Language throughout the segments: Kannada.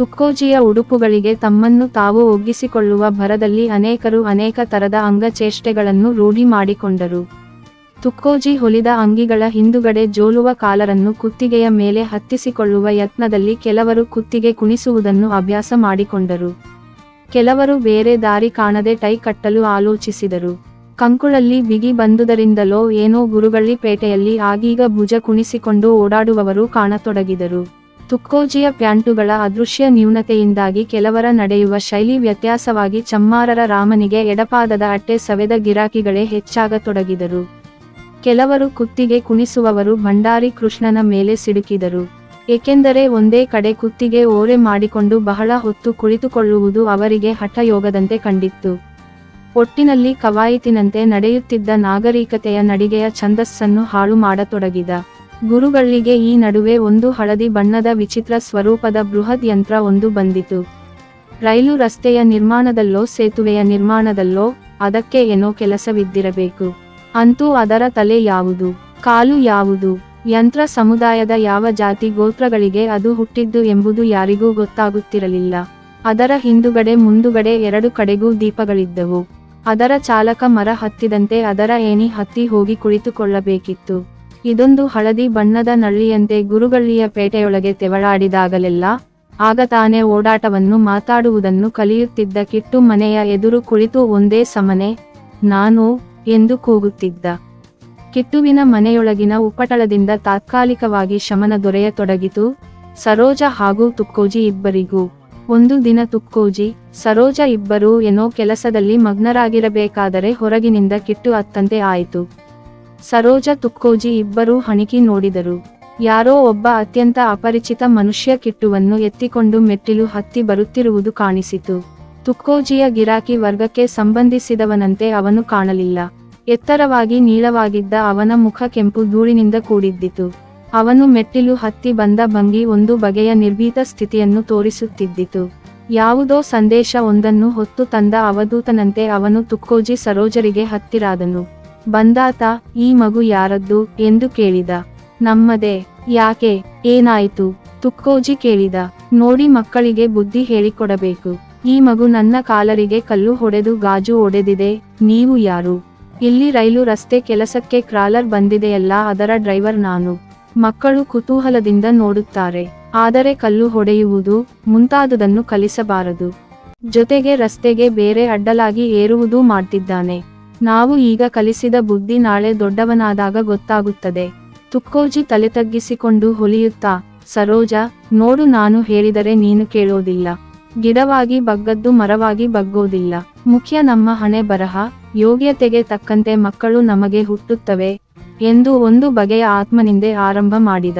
ತುಕ್ಕೋಜಿಯ ಉಡುಪುಗಳಿಗೆ ತಮ್ಮನ್ನು ತಾವು ಒಗ್ಗಿಸಿಕೊಳ್ಳುವ ಭರದಲ್ಲಿ ಅನೇಕರು ಅನೇಕ ತರದ ಅಂಗಚೇಷ್ಟೆಗಳನ್ನು ರೂಢಿ ಮಾಡಿಕೊಂಡರು. ತುಕ್ಕೋಜಿ ಹೊಲಿದ ಅಂಗಿಗಳ ಹಿಂದುಗಡೆ ಜೋಲುವ ಕಾಲರನ್ನು ಕುತ್ತಿಗೆಯ ಮೇಲೆ ಹತ್ತಿಸಿಕೊಳ್ಳುವ ಯತ್ನದಲ್ಲಿ ಕೆಲವರು ಕುತ್ತಿಗೆ ಕುಣಿಸುವುದನ್ನು ಅಭ್ಯಾಸ ಮಾಡಿಕೊಂಡರು. ಕೆಲವರು ಬೇರೆ ದಾರಿ ಕಾಣದೆ ಟೈ ಕಟ್ಟಲು ಆಲೋಚಿಸಿದರು. ಕಂಕುಳಲ್ಲಿ ಬಿಗಿ ಬಂದುದರಿಂದಲೋ ಏನೋ ಗುರುಗಳ್ಳಿ ಪೇಟೆಯಲ್ಲಿ ಆಗೀಗ ಭುಜ ಕುಣಿಸಿಕೊಂಡು ಓಡಾಡುವವರು ಕಾಣತೊಡಗಿದರು. ತುಕ್ಕೋಜಿಯ ಪ್ಯಾಂಟುಗಳ ಅದೃಶ್ಯ ನ್ಯೂನತೆಯಿಂದಾಗಿ ಕೆಲವರ ನಡೆಯುವ ಶೈಲಿ ವ್ಯತ್ಯಾಸವಾಗಿ ಚಮ್ಮಾರರ ರಾಮನಿಗೆ ಎಡಪಾದದ ಅಟ್ಟೆ ಸವೆದ ಗಿರಾಕಿಗಳೇ ಹೆಚ್ಚಾಗತೊಡಗಿದರು. ಕೆಲವರು ಕುತ್ತಿಗೆ ಕುಣಿಸುವವರು ಭಂಡಾರಿ ಕೃಷ್ಣನ ಮೇಲೆ ಸಿಡುಕಿದರು. ಏಕೆಂದರೆ ಒಂದೇ ಕಡೆ ಕುತ್ತಿಗೆ ಓರೆ ಮಾಡಿಕೊಂಡು ಬಹಳ ಹೊತ್ತು ಕುಳಿತುಕೊಳ್ಳುವುದು ಅವರಿಗೆ ಹಠಯೋಗದಂತೆ ಕಂಡಿತ್ತು. ಒಟ್ಟಿನಲ್ಲಿ ಕವಾಯಿತಿನಂತೆ ನಡೆಯುತ್ತಿದ್ದ ನಾಗರಿಕತೆಯ ನಡಿಗೆಯ ಛಂದಸ್ಸನ್ನು ಹಾಳು ಮಾಡತೊಡಗಿದ ಗುರುಗಳಿಗೆ ಈ ನಡುವೆ ಒಂದು ಹಳದಿ ಬಣ್ಣದ ವಿಚಿತ್ರ ಸ್ವರೂಪದ ಬೃಹತ್ ಯಂತ್ರ ಒಂದು ಬಂದಿತು. ರೈಲು ರಸ್ತೆಯ ನಿರ್ಮಾಣದಲ್ಲೋ, ಸೇತುವೆಯ ನಿರ್ಮಾಣದಲ್ಲೋ, ಅದಕ್ಕೆ ಏನೋ ಕೆಲಸವಿದ್ದಿರಬೇಕು. ಅಂತೂ ಅದರ ತಲೆ ಯಾವುದು, ಕಾಲು ಯಾವುದು, ಯಂತ್ರ ಸಮುದಾಯದ ಯಾವ ಜಾತಿ ಗೋತ್ರಗಳಿಗೆ ಅದು ಹುಟ್ಟಿದ್ದು ಎಂಬುದು ಯಾರಿಗೂ ಗೊತ್ತಾಗುತ್ತಿರಲಿಲ್ಲ. ಅದರ ಹಿಂದುಗಡೆ ಮುಂದುಗಡೆ ಎರಡು ಕಡೆಗೂ ದೀಪಗಳಿದ್ದವು. ಅದರ ಚಾಲಕ ಮರ ಹತ್ತಿದಂತೆ ಅದರ ಏಣಿ ಹತ್ತಿ ಹೋಗಿ ಕುಳಿತುಕೊಳ್ಳಬೇಕಿತ್ತು. ಇದೊಂದು ಹಳದಿ ಬಣ್ಣದ ನಳ್ಳಿಯಂತೆ ಗುರುಗಳ್ಳಿಯ ಪೇಟೆಯೊಳಗೆ ತೆವಳಾಡಿದಾಗಲೆಲ್ಲ, ಆಗ ತಾನೇ ಓಡಾಟವನ್ನು ಮಾತಾಡುವುದನ್ನು ಕಲಿಯುತ್ತಿದ್ದ ಕಿಟ್ಟು ಮನೆಯ ಎದುರು ಕುಳಿತು ಒಂದೇ ಸಮನೆ, ನಾನು ಎಂದು ಕೂಗುತ್ತಿದ್ದ. ಕಿಟ್ಟುವಿನ ಮನೆಯೊಳಗಿನ ಉಪಟಳದಿಂದ ತಾತ್ಕಾಲಿಕವಾಗಿ ಶಮನ ದೊರೆಯತೊಡಗಿತು ಸರೋಜ ಹಾಗೂ ತುಕ್ಕೋಜಿ ಇಬ್ಬರಿಗೂ, ಒಂದು ದಿನ ತುಕ್ಕೋಜಿ, ಸರೋಜ ಇಬ್ಬರೂ ಏನೋ ಕೆಲಸದಲ್ಲಿ ಮಗ್ನರಾಗಿರಬೇಕಾದರೆ ಹೊರಗಿನಿಂದ ಕಿಟ್ಟು ಅತ್ತಂತೆ ಆಯಿತು. ಸರೋಜ ತುಕ್ಕೋಜಿ ಇಬ್ಬರೂ ಹಣಿಕಿ ನೋಡಿದರು. ಯಾರೋ ಒಬ್ಬ ಅತ್ಯಂತ ಅಪರಿಚಿತ ಮನುಷ್ಯ ಕಿಟ್ಟುವನ್ನು ಎತ್ತಿಕೊಂಡು ಮೆಟ್ಟಿಲು ಹತ್ತಿ ಬರುತ್ತಿರುವುದು ಕಾಣಿಸಿತು. ತುಕ್ಕೋಜಿಯ ಗಿರಾಕಿ ವರ್ಗಕ್ಕೆ ಸಂಬಂಧಿಸಿದವನಂತೆ ಅವನು ಕಾಣಲಿಲ್ಲ. ಎತ್ತರವಾಗಿ ನೀಳವಾಗಿದ್ದ ಅವನ ಮುಖ ಕೆಂಪು ಧೂಳಿನಿಂದ ಕೂಡಿದ್ದಿತು. ಅವನು ಮೆಟ್ಟಿಲು ಹತ್ತಿ ಬಂದ ಭಂಗಿ ಒಂದು ಬಗೆಯ ನಿರ್ಭೀತ ಸ್ಥಿತಿಯನ್ನು ತೋರಿಸುತ್ತಿದ್ದಿತು. ಯಾವುದೋ ಸಂದೇಶ ಒಂದನ್ನು ಹೊತ್ತು ತಂದ ಅವಧೂತನಂತೆ ಅವನು ತುಕ್ಕೋಜಿ ಸರೋಜರಿಗೆ ಹತ್ತಿರಾದನು. ಬಂದಾತ, ಈ ಮಗು ಯಾರದ್ದು ಎಂದು ಕೇಳಿದ. ನಮ್ಮದೇ, ಯಾಕೆ, ಏನಾಯಿತು? ತುಕ್ಕೋಜಿ ಕೇಳಿದ. ನೋಡಿ ಮಕ್ಕಳಿಗೆ ಬುದ್ಧಿ ಹೇಳಿಕೊಡಬೇಕು. ಈ ಮಗು ನನ್ನ ಕಾಲರಿಗೆ ಕಲ್ಲು ಹೊಡೆದು ಗಾಜು ಒಡೆದಿದೆ, ನೀವು ಯಾರು? ಇಲ್ಲಿ ರೈಲು ರಸ್ತೆ ಕೆಲಸಕ್ಕೆ ಕ್ರಾಲರ್ ಬಂದಿದೆಯಲ್ಲ, ಅದರ ಡ್ರೈವರ್ ನಾನು. ಮಕ್ಕಳು ಕುತೂಹಲದಿಂದ ನೋಡುತ್ತಾರೆ. ಆದರೆ ಕಲ್ಲು ಹೊಡೆಯುವುದು ಮುಂತಾದುದನ್ನು ಕಲಿಸಬಾರದು. ಜೊತೆಗೆ ರಸ್ತೆಗೆ ಬೇರೆ ಅಡ್ಡಲಾಗಿ ಏರುವುದೂ ಮಾಡ್ತಿದ್ದಾನೆ. ನಾವು ಈಗ ಕಲಿಸಿದ ಬುದ್ಧಿ ನಾಳೆ ದೊಡ್ಡವನಾದಾಗ ಗೊತ್ತಾಗುತ್ತದೆ. ತುಕ್ಕೋಜಿ ತಲೆ ತಗ್ಗಿಸಿಕೊಂಡು ಹೊಲಿಯುತ್ತಾ, ಸರೋಜ, ನೋಡು ನಾನು ಹೇಳಿದರೆ ನೀನು ಕೇಳೋದಿಲ್ಲ. ಗಿಡವಾಗಿ ಬಗ್ಗದ್ದು ಮರವಾಗಿ ಬಗ್ಗೋದಿಲ್ಲ. ಮುಖ್ಯ ನಮ್ಮ ಹಣೆ ಬರಹ, ಯೋಗ್ಯತೆಗೆ ತಕ್ಕಂತೆ ಮಕ್ಕಳು ನಮಗೆ ಹುಟ್ಟುತ್ತವೆ ಎಂದು ಒಂದು ಬಗೆಯ ಆತ್ಮನಿಂದೆ ಆರಂಭ ಮಾಡಿದ.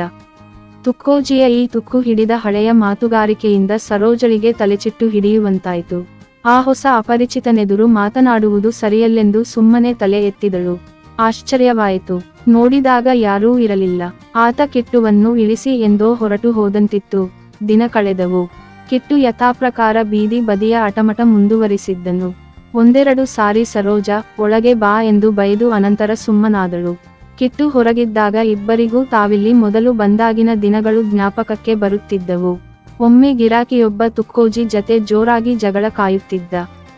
ತುಕ್ಕೋಜಿಯ ಈ ತುಕ್ಕು ಹಿಡಿದ ಹಳೆಯ ಮಾತುಗಾರಿಕೆಯಿಂದ ಸರೋಜಳಿಗೆ ತಲೆಚಿಟ್ಟು ಹಿಡಿಯುವಂತಾಯಿತು. ಆ ಹೊಸ ಅಪರಿಚಿತನೆದುರು ಮಾತನಾಡುವುದು ಸರಿಯಲ್ಲೆಂದು ಸುಮ್ಮನೆ ತಲೆ ಎತ್ತಿದಳು. ಆಶ್ಚರ್ಯವಾಯಿತು. ನೋಡಿದಾಗ ಯಾರೂ ಇರಲಿಲ್ಲ. ಆತ ಕಿಟ್ಟುವನ್ನು ಇಳಿಸಿ ಎಂದೋ ಹೊರಟು ಹೋದಂತಿತ್ತು. ದಿನ ಕಳೆದವು. ಕಿಟ್ಟು ಯಥಾಪ್ರಕಾರ ಬೀದಿ ಬದಿಯ ಅಟಮಟ ಮುಂದುವರಿಸಿದ್ದನು. ಒಂದೆರಡು ಸಾರಿ ಸರೋಜ, ಒಳಗೆ ಬಾ ಎಂದು ಬೈದು ಅನಂತರ ಸುಮ್ಮನಾದಳು. ಕಿಟ್ಟು ಹೊರಗಿದ್ದಾಗ ಇಬ್ಬರಿಗೂ ತಾವಿಲ್ಲಿ ಮೊದಲು ಬಂದಾಗಿನ ದಿನಗಳು ಜ್ಞಾಪಕಕ್ಕೆ ಬರುತ್ತಿದ್ದವು. ಒಮ್ಮೆ ಗಿರಾಕಿಯೊಬ್ಬ ತುಕ್ಕೋಜಿ ಜತೆ ಜೋರಾಗಿ ಜಗಳ ಕಾಯುತ್ತಿದ್ದ.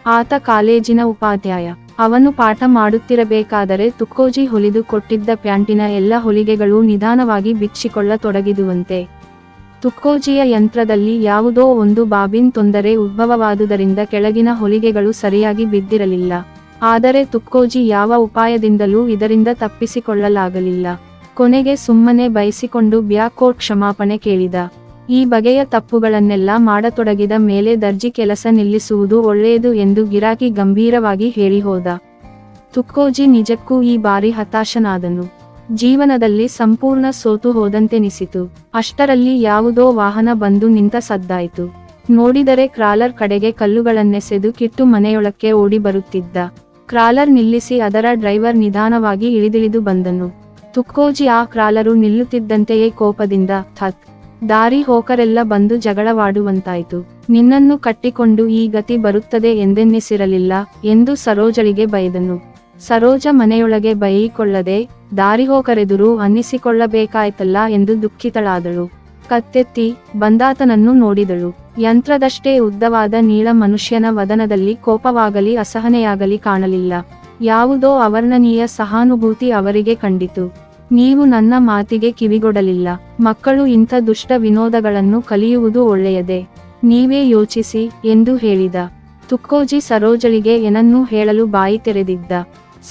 ಆತ ಕಾಲೇಜಿನ ಉಪಾಧ್ಯಾಯ. ಅವನು ಪಾಠ ಮಾಡುತ್ತಿರಬೇಕಾದರೆ ತುಕ್ಕೋಜಿ ಹೊಲಿದು ಕೊಟ್ಟಿದ್ದ ಪ್ಯಾಂಟಿನ ಎಲ್ಲ ಹೊಲಿಗೆಗಳು ನಿಧಾನವಾಗಿ ಬಿಚ್ಚಿಕೊಳ್ಳತೊಡಗಿದುವಂತೆ. ತುಕ್ಕೋಜಿಯ ಯಂತ್ರದಲ್ಲಿ ಯಾವುದೋ ಒಂದು ಬಾಬಿನ್ ತೊಂದರೆ ಉದ್ಭವವಾದುದರಿಂದ ಕೆಳಗಿನ ಹೊಲಿಗೆಗಳು ಸರಿಯಾಗಿ ಬಿದ್ದಿರಲಿಲ್ಲ. ಆದರೆ ತುಕ್ಕೋಜಿ ಯಾವ ಉಪಾಯದಿಂದಲೂ ಇದರಿಂದ ತಪ್ಪಿಸಿಕೊಳ್ಳಲಾಗಲಿಲ್ಲ. ಕೊನೆಗೆ ಸುಮ್ಮನೆ ಬಯಸಿಕೊಂಡು ಬ್ಯಾಕೋಟ್ ಕ್ಷಮಾಪಣೆ ಕೇಳಿದ. ಈ ಬಗೆಯ ತಪ್ಪುಗಳನ್ನೆಲ್ಲ ಮಾಡತೊಡಗಿದ ಮೇಲೆ ದರ್ಜಿ ಕೆಲಸ ನಿಲ್ಲಿಸುವುದು ಒಳ್ಳೆಯದು ಎಂದು ಗಿರಾಕಿ ಗಂಭೀರವಾಗಿ ಹೇಳಿ ಹೋದ ತುಕ್ಕೋಜಿ ನಿಜಕ್ಕೂ ಈ ಬಾರಿ ಹತಾಶನಾದನು. ಜೀವನದಲ್ಲಿ ಸಂಪೂರ್ಣ ಸೋತು ಹೋದಂತೆನಿಸಿತು. ಅಷ್ಟರಲ್ಲಿ ಯಾವುದೋ ವಾಹನ ಬಂದು ನಿಂತ ಸದ್ದಾಯಿತು. ನೋಡಿದರೆ ಕ್ರಾಲರ್ ಕಡೆಗೆ ಕಲ್ಲುಗಳನ್ನೆಸೆದು ಕಿಟ್ಟು ಮನೆಯೊಳಕ್ಕೆ ಓಡಿ ಬರುತ್ತಿದ್ದ. ಕ್ರಾಲರ್ ನಿಲ್ಲಿಸಿ ಅದರ ಡ್ರೈವರ್ ನಿಧಾನವಾಗಿ ಇಳಿದಿಳಿದು ಬಂದನು. ತುಕ್ಕೋಜಿ ಆ ಕ್ರಾಲರು ನಿಲ್ಲುತ್ತಿದ್ದಂತೆಯೇ ಕೋಪದಿಂದ ಥತ್ ದಾರಿ ಹೋಕರೆಲ್ಲ ಬಂದು ಜಗಳವಾಡುವಂತಾಯಿತು. ನಿನ್ನನ್ನು ಕಟ್ಟಿಕೊಂಡು ಈ ಗತಿ ಬರುತ್ತದೆ ಎಂದೆನ್ನಿಸಿರಲಿಲ್ಲ ಎಂದು ಸರೋಜಳಿಗೆ ಬಯದನು ಸರೋಜ ಮನೆಯೊಳಗೆ ಬೈಯಿಕೊಳ್ಳದೆ ದಾರಿಹೋಕರೆದುರು ಅನ್ನಿಸಿಕೊಳ್ಳಬೇಕಾಯ್ತಲ್ಲ ಎಂದು ದುಃಖಿತಳಾದಳು. ಕತ್ತೆತ್ತಿ ಬಂದಾತನನ್ನು ನೋಡಿದಳು. ಯಂತ್ರದಷ್ಟೇ ಉದ್ದವಾದ ನೀಳ ಮನುಷ್ಯನ ವದನದಲ್ಲಿ ಕೋಪವಾಗಲಿ, ಅಸಹನೆಯಾಗಲಿ ಕಾಣಲಿಲ್ಲ. ಯಾವುದೋ ಅವರ್ಣನೀಯ ಸಹಾನುಭೂತಿ ಅವರಿಗೆ ಕಂಡಿತು. ನೀವು ನನ್ನ ಮಾತಿಗೆ ಕಿವಿಗೊಡಲಿಲ್ಲ. ಮಕ್ಕಳು ಇಂಥ ದುಷ್ಟ ವಿನೋದಗಳನ್ನು ಕಲಿಯುವುದು ಒಳ್ಳೆಯದೇ. ನೀವೇ ಯೋಚಿಸಿ ಎಂದು ಹೇಳಿದ. ತುಕ್ಕೋಜಿ ಸರೋಜಳಿಗೆ ಏನನ್ನೂ ಹೇಳಲು ಬಾಯಿ ತೆರೆದಿದ್ದ.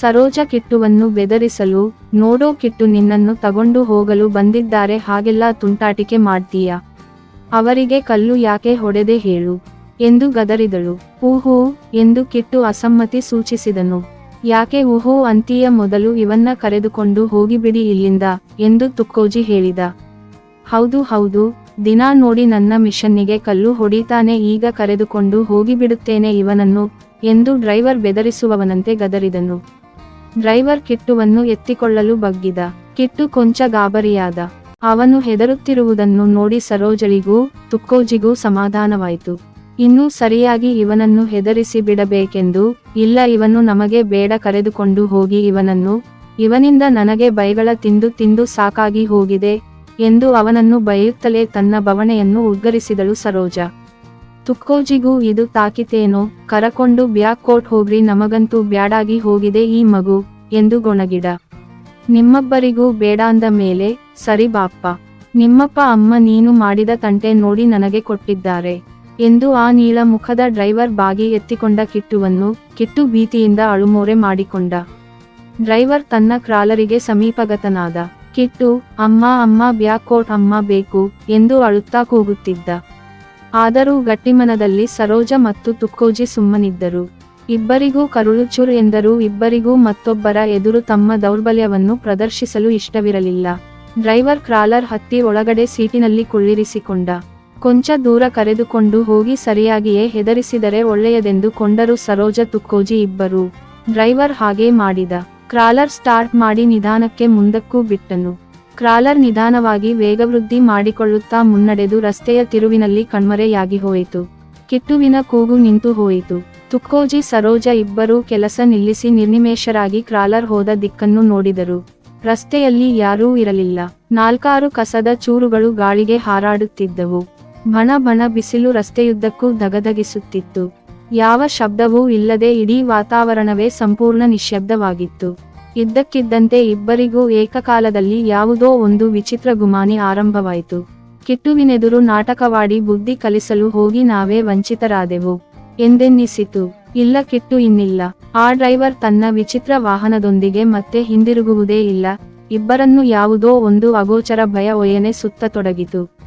ಸರೋಜ ಕಿಟ್ಟುವನ್ನು ಬೆದರಿಸಲು, ನೋಡೋ ಕಿಟ್ಟು ನಿನ್ನನ್ನು ತಗೊಂಡು ಹೋಗಲು ಬಂದಿದ್ದಾರೆ, ಹಾಗೆಲ್ಲ ತುಂಟಾಟಿಕೆ ಮಾಡ್ತೀಯ? ಅವರಿಗೆ ಕಲ್ಲು ಯಾಕೆ ಹೊಡೆದೆ ಹೇಳು? ಎಂದು ಗದರಿದಳು. ಊಹೂ ಎಂದು ಕಿಟ್ಟು ಅಸಮ್ಮತಿ ಸೂಚಿಸಿದನು. ಯಾಕೆ ಊಹೋ ಅಂತೀಯ ಮೊದಲು ಇವನ್ನ ಕರೆದುಕೊಂಡು ಹೋಗಿಬಿಡಿ ಇಲ್ಲಿಂದ? ಎಂದು ತುಕ್ಕೋಜಿ ಹೇಳಿದ. ಹೌದು ಹೌದು. ದಿನ ನೋಡಿ ನನ್ನ ಮಿಷನ್ನಿಗೆ ಕಲ್ಲು ಹೊಡಿತಾನೆ, ಈಗ ಕರೆದುಕೊಂಡು ಹೋಗಿಬಿಡುತ್ತೇನೆ ಇವನನ್ನು, ಎಂದು ಡ್ರೈವರ್ ಬೆದರಿಸುವವನಂತೆ ಗದರಿದನು. ಡ್ರೈವರ್ ಕಿಟ್ಟುವನ್ನು ಎತ್ತಿಕೊಳ್ಳಲು ಬಗ್ಗಿದ. ಕಿಟ್ಟು ಕೊಂಚ ಗಾಬರಿಯಾದ. ಅವನು ಹೆದರುತ್ತಿರುವುದನ್ನು ನೋಡಿ ಸರೋಜಳಿಗೂ ತುಕ್ಕೋಜಿಗೂ ಸಮಾಧಾನವಾಯಿತು. ಇನ್ನೂ ಸರಿಯಾಗಿ ಇವನನ್ನು ಹೆದರಿಸಿ ಬಿಡಬೇಕೆಂದು, ಇಲ್ಲ ಇವನು ನಮಗೆ ಬೇಡ ಕರೆದುಕೊಂಡು ಹೋಗಿ ಇವನನ್ನು, ಇವನಿಂದ ನನಗೆ ಬೈಗಳ ತಿಂದು ತಿಂದು ಸಾಕಾಗಿ ಹೋಗಿದೆ, ಎಂದು ಅವನನ್ನು ಬೈಯುತ್ತಲೇ ತನ್ನ ಬವಣೆಯನ್ನು ಉದ್ಗರಿಸಿದಳು ಸರೋಜ. ತುಕ್ಕೋಜಿಗೂ ಇದು ತಾಕಿತೇನೋ, ಕರಕೊಂಡು ಬ್ಯಾಕ್ ಕೋಟ್ ಹೋಗ್ರಿ ನಮಗಂತೂ ಬ್ಯಾಡಾಗಿ ಹೋಗಿದೆ ಈ ಮಗು, ಎಂದು ಗೊಣಗಿಡ ನಿಮ್ಮಬ್ಬರಿಗೂ ಬೇಡ ಅಂದ ಮೇಲೆ, ಸರಿ ಬಾಪ್ಪ, ನಿಮ್ಮಪ್ಪ ಅಮ್ಮ ನೀನು ಮಾಡಿದ ತಂಟೆ ನೋಡಿ ನನಗೆ ಕೊಟ್ಟಿದ್ದಾರೆ. ಎಂದು ಆ ನೀಳ ಮುಖದ ಡ್ರೈವರ್ ಬಾಗಿ ಎತ್ತಿಕೊಂಡ ಕಿಟ್ಟುವನ್ನು ಕಿಟ್ಟು ಭೀತಿಯಿಂದ ಅಳುಮೋರೆ ಮಾಡಿಕೊಂಡ. ಡ್ರೈವರ್ ತನ್ನ ಕ್ರಾಲರಿಗೆ ಸಮೀಪಗತನಾದ, ಕಿಟ್ಟು, ಅಮ್ಮ ಅಮ್ಮ, ಬ್ಯಾಕೋಟ್ ಕೋಟ್ ಅಮ್ಮ ಬೇಕು ಎಂದು ಅಳುತ್ತಾ ಕೂಗುತ್ತಿದ್ದ. ಆದರೂ ಗಟ್ಟಿಮನದಲ್ಲಿ ಸರೋಜ ಮತ್ತು ತುಕ್ಕೋಜಿ ಸುಮ್ಮನಿದ್ದರು. ಇಬ್ಬರಿಗೂ ಕರುಳು ಚುರ್ ಎಂದರೂ ಇಬ್ಬರಿಗೂ ಮತ್ತೊಬ್ಬರ ಎದುರು ತಮ್ಮ ದೌರ್ಬಲ್ಯವನ್ನು ಪ್ರದರ್ಶಿಸಲು ಇಷ್ಟವಿರಲಿಲ್ಲ. ಡ್ರೈವರ್ ಕ್ರಾಲರ್ ಹತ್ತಿ ಒಳಗಡೆ ಸೀಟಿನಲ್ಲಿ ಕುಳ್ಳಿರಿಸಿಕೊಂಡ. ಕೊಂಚ ದೂರ ಕರೆದುಕೊಂಡು ಹೋಗಿ ಸರಿಯಾಗಿಯೇ ಹೆದರಿಸಿದರೆ ಒಳ್ಳೆಯದೆಂದು ಕೊಂಡರು ಸರೋಜ ತುಕ್ಕೋಜಿ ಇಬ್ಬರು. ಡ್ರೈವರ್ ಹಾಗೇ ಮಾಡಿದ. ಕ್ರಾಲರ್ ಸ್ಟಾರ್ಟ್ ಮಾಡಿ ನಿಧಾನಕ್ಕೆ ಮುಂದಕ್ಕೂ ಬಿಟ್ಟನು. ಕ್ರಾಲರ್ ನಿಧಾನವಾಗಿ ವೇಗವೃದ್ಧಿ ಮಾಡಿಕೊಳ್ಳುತ್ತಾ ಮುನ್ನಡೆದು ರಸ್ತೆಯ ತಿರುವಿನಲ್ಲಿ ಕಣ್ಮರೆಯಾಗಿ ಹೋಯಿತು. ಕಿಟ್ಟುವಿನ ಕೂಗು ನಿಂತು ಹೋಯಿತು. ತುಕ್ಕೋಜಿ, ಸರೋಜ ಇಬ್ಬರೂ ಕೆಲಸ ನಿಲ್ಲಿಸಿ ನಿರ್ನಿಮೇಷರಾಗಿ ಕ್ರಾಲರ್ ಹೋದ ದಿಕ್ಕನ್ನು ನೋಡಿದರು. ರಸ್ತೆಯಲ್ಲಿ ಯಾರೂ ಇರಲಿಲ್ಲ. ನಾಲ್ಕಾರು ಕಸದ ಚೂರುಗಳು ಗಾಳಿಗೆ ಹಾರಾಡುತ್ತಿದ್ದವು. ಬಣ ಬಣ ಬಿಸಿಲು ರಸ್ತೆಯುದ್ದಕ್ಕೂ ಧಗಧಗಿಸುತ್ತಿತ್ತು. ಯಾವ ಶಬ್ದವೂ ಇಲ್ಲದೆ ಇಡೀ ವಾತಾವರಣವೇ ಸಂಪೂರ್ಣ ನಿಶ್ಶಬ್ದವಾಗಿತ್ತು ಇದ್ದಕ್ಕಿದ್ದಂತೆ ಇಬ್ಬರಿಗೂ ಏಕಕಾಲದಲ್ಲಿ ಯಾವುದೋ ಒಂದು ವಿಚಿತ್ರ ಗುಮಾನಿ ಆರಂಭವಾಯಿತು. ಕಿಟ್ಟುವಿನೆದುರು ನಾಟಕವಾಡಿ ಬುದ್ಧಿ ಕಲಿಸಲು ಹೋಗಿ ನಾವೇ ವಂಚಿತರಾದೆವು. ಎಂದೆನ್ನಿಸಿತು? ಇಲ್ಲ ಕಿಟ್ಟು ಇನ್ನಿಲ್ಲ. ಆ ಡ್ರೈವರ್ ತನ್ನ ವಿಚಿತ್ರ ವಾಹನದೊಂದಿಗೆ ಮತ್ತೆ ಹಿಂದಿರುಗುವುದೇ ಇಲ್ಲ. ಇಬ್ಬರನ್ನು ಯಾವುದೋ ಒಂದು ಅಗೋಚರ ಭಯ ಒಯನೆ ಸುತ್ತತೊಡಗಿತು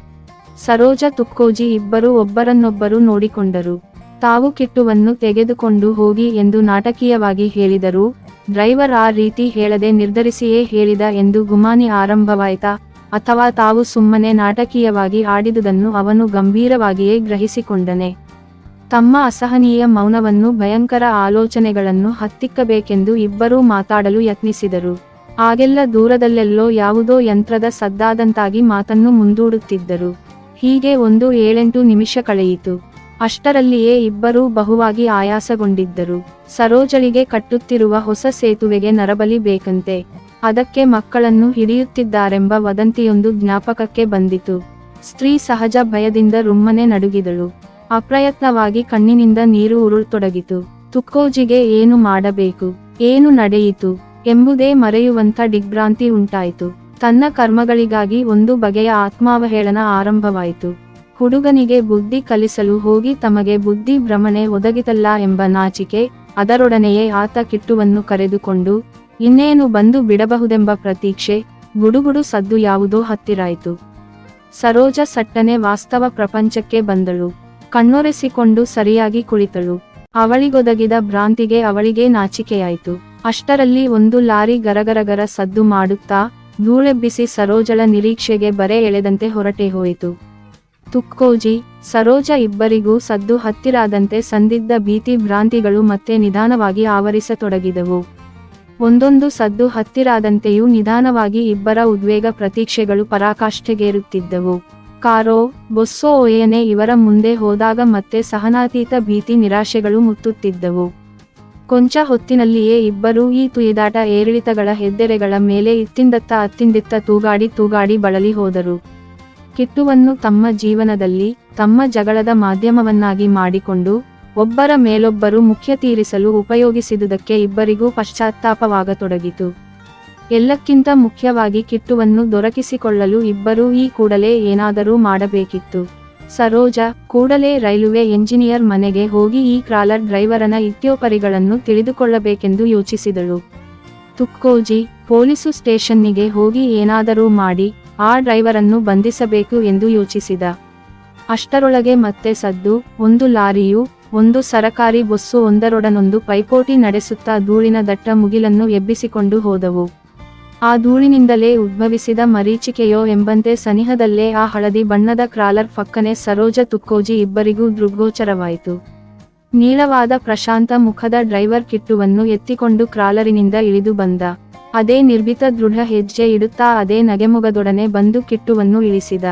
ಸರೋಜ ತುಕ್ಕೋಜಿ ಇಬ್ಬರು ಒಬ್ಬರನ್ನೊಬ್ಬರು ನೋಡಿಕೊಂಡರು. ತಾವು ಕಿಟ್ಟುವನ್ನು ತೆಗೆದುಕೊಂಡು ಹೋಗಿ ಎಂದು ನಾಟಕೀಯವಾಗಿ ಹೇಳಿದರು. ಡ್ರೈವರ್ ಆ ರೀತಿ ಹೇಳದೆ ನಿರ್ಧರಿಸಿಯೇ ಹೇಳಿದ ಎಂದು ಗುಮಾನಿ ಆರಂಭವಾಯಿತಾ? ಅಥವಾ ತಾವು ಸುಮ್ಮನೆ ನಾಟಕೀಯವಾಗಿ ಆಡಿದುದನ್ನು ಅವನು ಗಂಭೀರವಾಗಿಯೇ ಗ್ರಹಿಸಿಕೊಂಡನೆ? ತಮ್ಮ ಅಸಹನೀಯ ಮೌನವನ್ನು ಭಯಂಕರ ಆಲೋಚನೆಗಳನ್ನು ಹತ್ತಿಕ್ಕಬೇಕೆಂದು ಇಬ್ಬರೂ ಮಾತಾಡಲು ಯತ್ನಿಸಿದರು. ಆಗೆಲ್ಲ ದೂರದಲ್ಲೆಲ್ಲೋ ಯಾವುದೋ ಯಂತ್ರದ ಸದ್ದಾದಂತಾಗಿ ಮಾತನ್ನು ಮುಂದೂಡುತ್ತಿದ್ದರು. ಹೀಗೆ ಒಂದು ಏಳೆಂಟು ನಿಮಿಷ ಕಳೆಯಿತು. ಅಷ್ಟರಲ್ಲಿಯೇ ಇಬ್ಬರೂ ಬಹುವಾಗಿ ಆಯಾಸಗೊಂಡಿದ್ದರು. ಸರೋಜಳಿಗೆ ಕಟ್ಟುತ್ತಿರುವ ಹೊಸ ಸೇತುವೆಗೆ ನರಬಲಿ ಬೇಕಂತೆ. ಅದಕ್ಕೆ ಮಕ್ಕಳನ್ನು ಹಿಡಿಯುತ್ತಿದ್ದಾರೆಂಬ ವದಂತಿಯೊಂದು ಜ್ಞಾಪಕಕ್ಕೆ ಬಂದಿತು. ಸ್ತ್ರೀ ಸಹಜ ಭಯದಿಂದ ರುಮ್ಮನೆ ನಡುಗಿದಳು. ಅಪ್ರಯತ್ನವಾಗಿ ಕಣ್ಣಿನಿಂದ ನೀರು ಉರುಳ್ತೊಡಗಿತು. ತುಕ್ಕೋಜಿಗೆ ಏನು ಮಾಡಬೇಕು? ಏನು ನಡೆಯಿತು? ಎಂಬುದೇ ಮರೆಯುವಂಥ ದಿಗ್ಭ್ರಾಂತಿ ಉಂಟಾಯಿತು. ತನ್ನ ಕರ್ಮಗಳಿಗಾಗಿ ಒಂದು ಬಗೆಯ ಆತ್ಮಾವಹೇಳನ ಆರಂಭವಾಯಿತು. ಹುಡುಗನಿಗೆ ಬುದ್ಧಿ ಕಲಿಸಲು ಹೋಗಿ ತಮಗೆ ಬುದ್ಧಿ ಭ್ರಮಣೆ ಒದಗಿತಲ್ಲ ಎಂಬ ನಾಚಿಕೆ, ಅದರೊಡನೆಯೇ ಆತ ಕಿಟ್ಟುವನ್ನು ಕರೆದುಕೊಂಡು, ಇನ್ನೇನು ಬಂದು ಬಿಡಬಹುದೆಂಬ ಪ್ರತೀಕ್ಷೆ, ಗುಡುಗುಡು ಸದ್ದು ಯಾವುದೋ ಹತ್ತಿರಾಯಿತು. ಸರೋಜ ಸಟ್ಟನೆ ವಾಸ್ತವ ಪ್ರಪಂಚಕ್ಕೆ ಬಂದಳು. ಕಣ್ಣೊರೆಸಿಕೊಂಡು ಸರಿಯಾಗಿ ಕುಳಿತಳು. ಅವಳಿಗೊದಗಿದ ಭ್ರಾಂತಿಗೆ ಅವಳಿಗೆ ನಾಚಿಕೆಯಾಯಿತು. ಅಷ್ಟರಲ್ಲಿ ಒಂದು ಲಾರಿ ಗರಗರಗರ ಸದ್ದು ಮಾಡುತ್ತಾ ಧೂಳೆಬ್ಬಿಸಿ ಸರೋಜಳ ನಿರೀಕ್ಷೆಗೆ ಬರೆ ಎಳೆದಂತೆ ಹೊರಟೆ ಹೋಯಿತು. ತುಕ್ಕೋಜಿ, ಸರೋಜ ಇಬ್ಬರಿಗೂ ಸದ್ದು ಹತ್ತಿರಾದಂತೆ ಸಂದಿದ್ದ ಭೀತಿ ಭ್ರಾಂತಿಗಳು ಮತ್ತೆ ನಿಧಾನವಾಗಿ ಆವರಿಸತೊಡಗಿದವು. ಒಂದೊಂದು ಸದ್ದು ಹತ್ತಿರಾದಂತೆಯೂ ನಿಧಾನವಾಗಿ ಇಬ್ಬರ ಉದ್ವೇಗ ಪ್ರತೀಕ್ಷೆಗಳು ಪರಾಕಾಷ್ಠೆಗೇರುತ್ತಿದ್ದವು. ಕಾರೋ, ಬೊಸ್ಸೋ ಒಯ್ಯನೆ ಇವರ ಮುಂದೆ ಹೋದಾಗ ಮತ್ತೆ ಸಹನಾತೀತ ಭೀತಿ ನಿರಾಶೆಗಳು ಮುತ್ತುತ್ತಿದ್ದವು. ಕೊಂಚ ಹೊತ್ತಿನಲ್ಲಿಯೇ ಇಬ್ಬರೂ ಈ ತುಯಿದಾಟ ಏರಿಳಿತಗಳ ಹೆದ್ದೆರೆಗಳ ಮೇಲೆ ಇತ್ತಿಂದತ್ತ ಅತ್ತಿಂದಿತ್ತ ತೂಗಾಡಿ ತೂಗಾಡಿ ಬಳಲಿ ಹೋದರು. ಕಿಟ್ಟುವನ್ನು ತಮ್ಮ ಜೀವನದಲ್ಲಿ, ತಮ್ಮ ಜಗಳದ ಮಾಧ್ಯಮವನ್ನಾಗಿ ಮಾಡಿಕೊಂಡು, ಒಬ್ಬರ ಮೇಲೊಬ್ಬರು ಮುಖ್ಯ ತೀರಿಸಲು ಉಪಯೋಗಿಸಿದುದಕ್ಕೆ ಇಬ್ಬರಿಗೂ ಪಶ್ಚಾತ್ತಾಪವಾಗತೊಡಗಿತು. ಎಲ್ಲಕ್ಕಿಂತ ಮುಖ್ಯವಾಗಿ ಕಿಟ್ಟುವನ್ನು ದೊರಕಿಸಿಕೊಳ್ಳಲು ಇಬ್ಬರೂ ಈ ಕೂಡಲೇ ಏನಾದರೂ ಮಾಡಬೇಕಿತ್ತು. ಸರೋಜ ಕೂಡಲೇ ರೈಲ್ವೆ ಎಂಜಿನಿಯರ್ ಮನೆಗೆ ಹೋಗಿ ಈ ಕ್ರಾಲರ್ ಡ್ರೈವರನ ಇತ್ಯೋಪರಿಗಳನ್ನು ತಿಳಿದುಕೊಳ್ಳಬೇಕೆಂದು ಯೋಚಿಸಿದಳು. ತುಕ್ಕೋಜಿ ಪೊಲೀಸು ಸ್ಟೇಷನ್ನಿಗೆ ಹೋಗಿ ಏನಾದರೂ ಮಾಡಿ ಆ ಡ್ರೈವರನ್ನು ಬಂಧಿಸಬೇಕು ಎಂದು ಯೋಚಿಸಿದ. ಅಷ್ಟರೊಳಗೆ ಮತ್ತೆ ಸದ್ದು, ಒಂದು ಲಾರಿಯು, ಒಂದು ಸರಕಾರಿ ಬಸ್ಸು ಒಂದರೊಡನೊಂದು ಪೈಪೋಟಿ ನಡೆಸುತ್ತಾ ಧೂಳಿನ ದಟ್ಟ ಮುಗಿಲನ್ನು ಎಬ್ಬಿಸಿಕೊಂಡು ಹೋದವು. ಆ ಧೂಳಿನಿಂದಲೇ ಉದ್ಭವಿಸಿದ ಮರೀಚಿಕೆಯೋ ಎಂಬಂತೆ ಸನಿಹದಲ್ಲೇ ಆ ಹಳದಿ ಬಣ್ಣದ ಕ್ರಾಲರ್ ಫಕ್ಕನೆ ಸರೋಜ ತುಕ್ಕೋಜಿ ಇಬ್ಬರಿಗೂ ದೃಗ್ಗೋಚರವಾಯಿತು. ನೀಳವಾದ ಪ್ರಶಾಂತ ಮುಖದ ಡ್ರೈವರ್ ಕಿಟ್ಟುವನ್ನು ಎತ್ತಿಕೊಂಡು ಕ್ರಾಲರಿನಿಂದ ಇಳಿದು ಬಂದ. ಅದೇ ನಿರ್ಭೀತ ದೃಢ ಹೆಜ್ಜೆ ಇಡುತ್ತಾ ಅದೇ ನಗೆಮುಗದೊಡನೆ ಬಂದು ಕಿಟ್ಟುವನ್ನು ಇಳಿಸಿದ.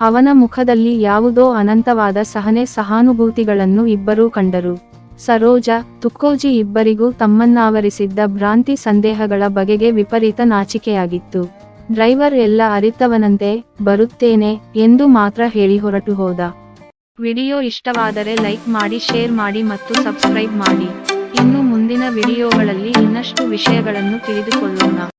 ಅವನ ಮುಖದಲ್ಲಿ ಯಾವುದೋ ಅನಂತವಾದ ಸಹನೆ ಸಹಾನುಭೂತಿಗಳನ್ನು ಇಬ್ಬರೂ ಕಂಡರು. ಸರೋಜ ತುಕ್ಕೋಜಿ ಇಬ್ಬರಿಗೂ ತಮ್ಮನ್ನಾವರಿಸಿದ್ದ ಭ್ರಾಂತಿ ಸಂದೇಹಗಳ ಬಗೆಗೆ ವಿಪರೀತ ನಾಚಿಕೆಯಾಗಿತ್ತು. ಡ್ರೈವರ್ ಎಲ್ಲ ಅರಿತವನಂತೆ, ಬರುತ್ತೇನೆ ಎಂದು ಮಾತ್ರ ಹೇಳಿ ಹೊರಟು ಹೋದ. ವಿಡಿಯೋ ಇಷ್ಟವಾದರೆ ಲೈಕ್ ಮಾಡಿ, ಶೇರ್ ಮಾಡಿ ಮತ್ತು ಸಬ್ಸ್ಕ್ರೈಬ್ ಮಾಡಿ. ಇನ್ನು ಮುಂದಿನ ವಿಡಿಯೋಗಳಲ್ಲಿ ಇನ್ನಷ್ಟು ವಿಷಯಗಳನ್ನು ತಿಳಿದುಕೊಳ್ಳೋಣ.